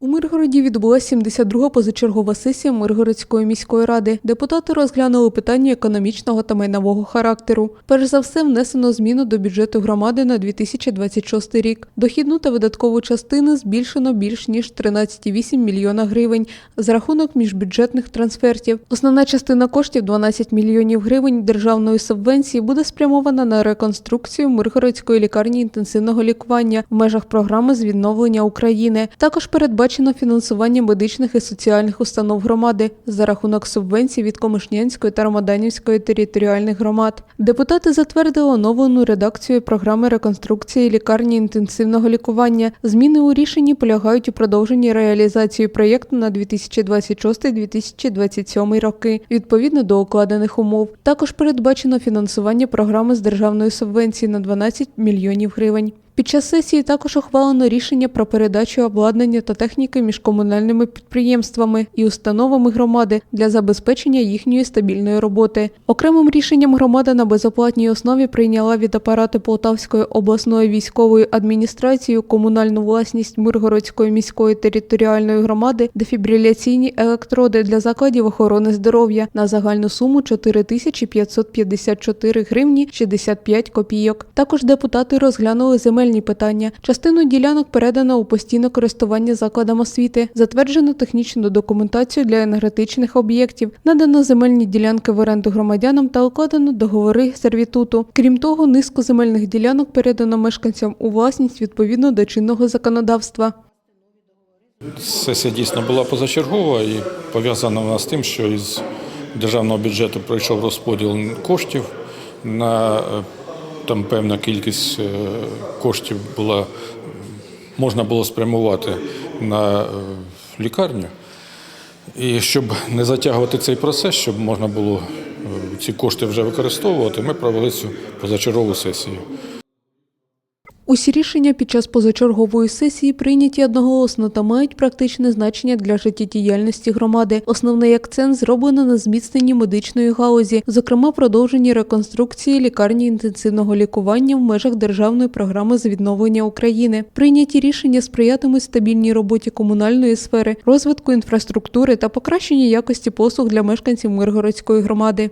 У Миргороді відбулася 72-га позачергова сесія Миргородської міської ради. Депутати розглянули питання економічного та майнового характеру. Перш за все, внесено зміну до бюджету громади на 2026 рік. Дохідну та видаткову частини збільшено більш ніж 13,8 мільйона гривень за рахунок міжбюджетних трансфертів. Основна частина коштів 12 мільйонів гривень державної субвенції буде спрямована на реконструкцію Миргородської лікарні інтенсивного лікування в межах програми з відновлення України. Також передбачено фінансування медичних і соціальних установ громади за рахунок субвенцій від Комишнянської та Ромаданівської територіальних громад. Депутати затвердили оновлену редакцію програми реконструкції лікарні інтенсивного лікування. Зміни у рішенні полягають у продовженні реалізації проєкту на 2026-2027 роки відповідно до укладених умов. Також передбачено фінансування програми з державної субвенції на 12 мільйонів гривень. Під час сесії також ухвалено рішення про передачу обладнання та техніки між комунальними підприємствами і установами громади для забезпечення їхньої стабільної роботи. Окремим рішенням громада на безоплатній основі прийняла від апарату Полтавської обласної військової адміністрації комунальну власність Миргородської міської територіальної громади дефібриляційні електроди для закладів охорони здоров'я на загальну суму 4554 гривні 65 копійок. Також депутати розглянули земельні питання. Частину ділянок передано у постійне користування закладам освіти, затверджено технічну документацію для енергетичних об'єктів, надано земельні ділянки в оренду громадянам та укладено договори сервітуту. Крім того, низку земельних ділянок передано мешканцям у власність відповідно до чинного законодавства. Сесія дійсно була позачергова і пов'язана вона з тим, що із державного бюджету пройшов розподіл коштів на е, там певна кількість е, коштів була можна було спрямувати на е, лікарню. І щоб не затягувати цей процес, щоб можна було е, ці кошти вже використовувати, ми провели цю позачергову сесію. Усі рішення під час позачергової сесії прийняті одноголосно та мають практичне значення для життєдіяльності громади. Основний акцент зроблено на зміцненні медичної галузі, зокрема продовженні реконструкції лікарні інтенсивного лікування в межах державної програми з відновлення України. Прийняті рішення сприятимуть стабільній роботі комунальної сфери, розвитку інфраструктури та покращенню якості послуг для мешканців Миргородської громади.